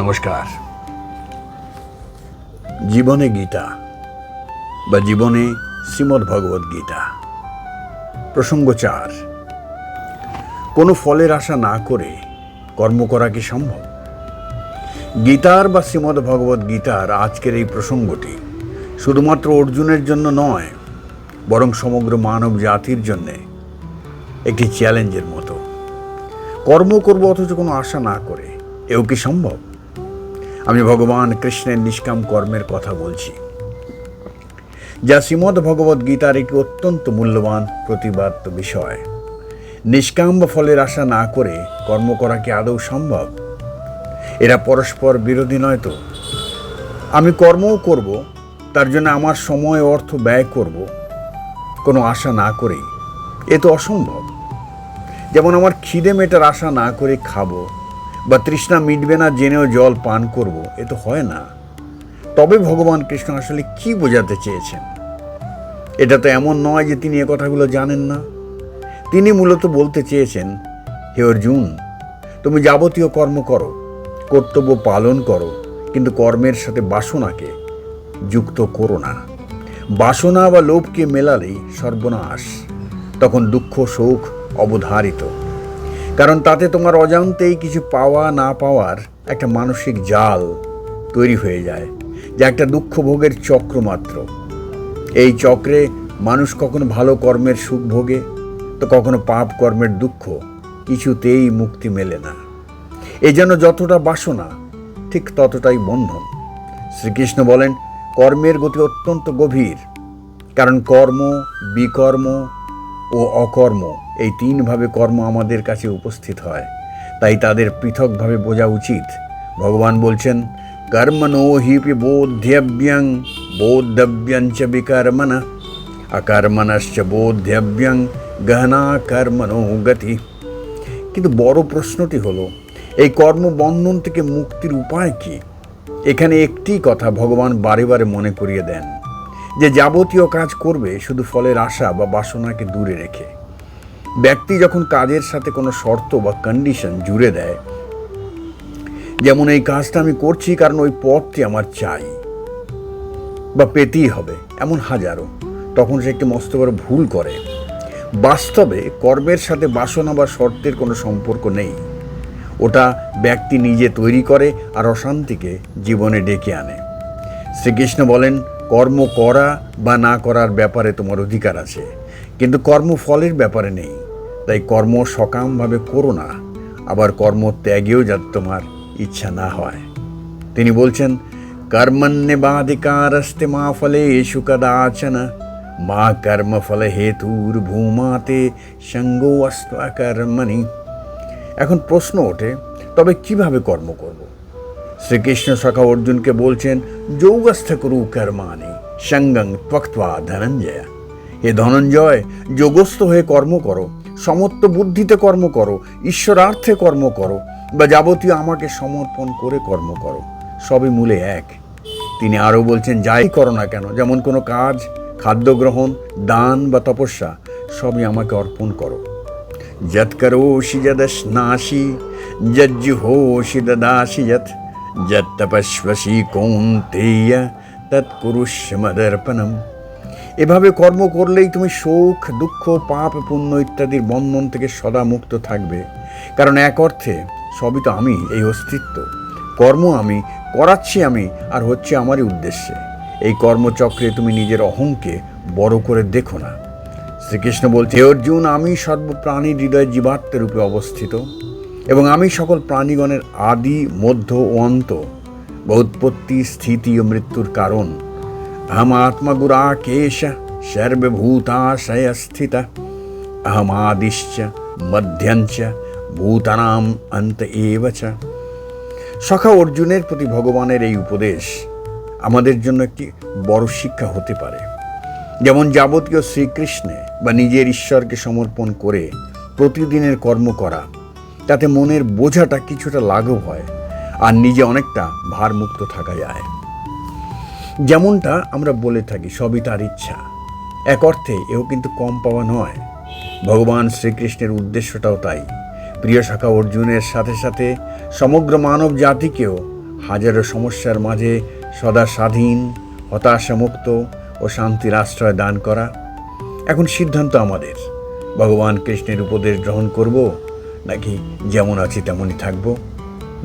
নমস্কার। জীবনে গীতা বা জীবনে শ্রীমদ্ ভগবদ গীতা। প্রসঙ্গ চার, কোনো ফলের আশা না করে কর্ম করা কি সম্ভব? গীতার বা শ্রীমদ্ ভগবদ গীতার আজকের এই প্রসঙ্গটি শুধুমাত্র অর্জুনের জন্য নয়, বরং সমগ্র মানব জাতির জন্যে একটি চ্যালেঞ্জের মতো। কর্ম করব অথচ কোনো আশা না করে, এও কি সম্ভব? আমি ভগবান কৃষ্ণের নিষ্কাম কর্মের কথা বলছি, যা শ্রীমদ্ ভগবদ গীতার একটি অত্যন্ত মূল্যবান প্রতিবাদ্য বিষয়। নিষ্কাম ফলের আশা না করে কর্ম করা কি আদৌ সম্ভব? এরা পরস্পর বিরোধী নয় তো? আমি কর্মও করব, তার জন্য আমার সময় অর্থ ব্যয় করব। কোনো আশা না করেই। এ তো অসম্ভব। যেমন আমার খিদে মেটার আশা না করে খাব বা তৃষ্ণা মিটবে না, জেনেও জল পান করব, এ তো হয় না। তবে ভগবান কৃষ্ণ আসলে কি বোঝাতে চেয়েছেন? এটা তো এমন নয় যে তিনি এ কথাগুলো জানেন না। তিনি মূলত বলতে চেয়েছেন, হে অর্জুন, তুমি যাবতীয় কর্ম করো, কর্তব্য পালন করো, কিন্তু কর্মের সাথে বাসনাকে যুক্ত করো না। বাসনা বা লোভকে মেলালেই সর্বনাশ। তখন দুঃখ, শোক অবধারিত। কারণ তাতে তোমার অজান্তেই কিছু পাওয়া না পাওয়ার একটা মানসিক জাল তৈরি হয়ে যায়, যা একটা দুঃখ ভোগের চক্র মাত্র। এই চক্রে মানুষ কখনো ভালো কর্মের সুখ ভোগে, তো কখনো পাপ কর্মের দুঃখ কিছুতেই মুক্তি মেলে না। এই যেন যতটা বাসনা, ঠিক ততটাই বন্ধন। শ্রীকৃষ্ণ বলেন, কর্মের গতি অত্যন্ত গভীর, কারণ কর্ম, বিকর্ম ও অকর্ম। এই তিনভাবে কর্ম আমাদের কাছে উপস্থিত হয়। তাই তাদের পৃথকভাবে বোঝা উচিত। ভগবান বলছেন কর্মণো হিপি বোধ্যব্যং বোদ্ধব্যঞ্চ বিকর্মণ। অকর্মণশ্চ বোধ্যব্যং, গহনা কর্মণো গতি। কিন্তু বড় প্রশ্নটি হলো, এই কর্মবন্ধন থেকে মুক্তির উপায় কি? এখানে একটি কথা ভগবান বারে বারে মনে করিয়ে দেন। যে যাবতীয় কাজ করবে, শুধু ফলের আশা বা বাসনাকে দূরে রেখে। ব্যক্তি যখন কাজের সাথে কোনো শর্ত বা কন্ডিশন জুড়ে দেয়, যেমন এই কাজটা আমি করছি কারণ ওই পথটি আমার চাই, বা পেতেই হবে, এমন হাজারো, তখন সে একটি মস্ত বড় ভুল করে। বাস্তবে কর্মের সাথে বাসনা বা শর্তের কোনো সম্পর্ক নেই। ওটা ব্যক্তি নিজে তৈরি করে আর অশান্তিকে জীবনে ডেকে আনে। শ্রীকৃষ্ণ বলেন কর্ম করা বা না করার ব্যাপারে তোমার অধিকার আছে। কিন্তু কর্ম ফলের ব্যাপারে নেই। তাই কর্ম সকামভাবে করো না। আবার কর্ম ত্যাগেও যাতে তোমার ইচ্ছা না হয়। তিনি বলছেন কর্মণ্যে বাধিকারস্তে মা ফলে এসু কদাচন। মা কর্ম ফল হেতুর ভূমাতে সঙ্গো অস্ত কর্মণি। এখন প্রশ্ন ওঠে, তবে কীভাবে কর্ম করব? শ্রীকৃষ্ণ সখা অর্জুনকে বলছেন যৌগস্থ করু কর্মানি সঙ্গং ত্বক্তা ধনঞ্জয়। হে ধনঞ্জয়, যোগস্থ হয়ে কর্ম করো, সমত্ব বুদ্ধিতে কর্ম করো, ঈশ্বরার্থে কর্ম করো, বা যাবতীয় আমাকে সমর্পণ করে কর্ম করো। সবই মূলে এক। তিনি আরও বলছেন, যাই করো না কেন, যেমন কোনো কাজ খাদ্য গ্রহণ দান বা তপস্যা, সবই আমাকে অর্পণ করো। যৎকরোষি যদশ্নাসি যজ্জুহোষি দদাসি যৎ যত্তপস্বসি কৌন্তেয় তৎকুরুষ্য মদর্পণম এভাবে কর্ম করলেই তুমি সুখ, দুঃখ, পাপ, পুণ্য ইত্যাদির বন্ধন থেকে সদা মুক্ত থাকবে। কারণ এক অর্থে সবই তো আমি, এই অস্তিত্ব। কর্ম আমি, করাচ্ছি আমি, আর হচ্ছে আমারই উদ্দেশ্যে। এই কর্মচক্রে তুমি নিজের অহংকে বড় করে দেখো না। শ্রীকৃষ্ণ বলছে, অর্জুন, আমি সর্বপ্রাণীর হৃদয় জীবাত্মের রূপে অবস্থিত। এবং আমি সকল প্রাণীগণের আদি, মধ্য ও অন্ত বা উৎপত্তি স্থিতি ও মৃত্যুর কারণ। আহম আত্মগুরা কেশ, সর্বভূতাশয়স্থিত। আহম আদিশ্চ, মধ্যঞ্চ, ভূতানাম অন্ত এব সখা অর্জুনের প্রতি ভগবানের এই উপদেশ আমাদের জন্য একটি বড় শিক্ষা হতে পারে। যেমন যাবতীয় শ্রীকৃষ্ণে বা নিজের ঈশ্বরকে সমর্পণ করে প্রতিদিনের কর্ম করা তাতে মনের বোঝাটা কিছুটা লাঘব হয় আর নিজে অনেকটা ভারমুক্ত থাকা যায়। যেমনটা আমরা বলে থাকি, সবই তার ইচ্ছা। এক অর্থে, এও কিন্তু কম পাওয়া নয়। ভগবান শ্রীকৃষ্ণের উদ্দেশ্যটাও তাই। প্রিয় শাখা অর্জুনের সাথে সাথে সমগ্র মানব জাতিকেও হাজারো সমস্যার মাঝে সদা স্বাধীন, হতাশামুক্ত ও শান্তির আশ্রয় দান করা। এখন সিদ্ধান্ত আমাদের। ভগবান কৃষ্ণের উপদেশ গ্রহণ করব নাকি যেমন আছি তেমনই থাকব।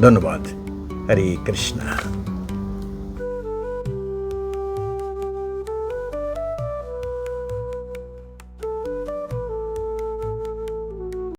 ধন্যবাদ। হরে কৃষ্ণা।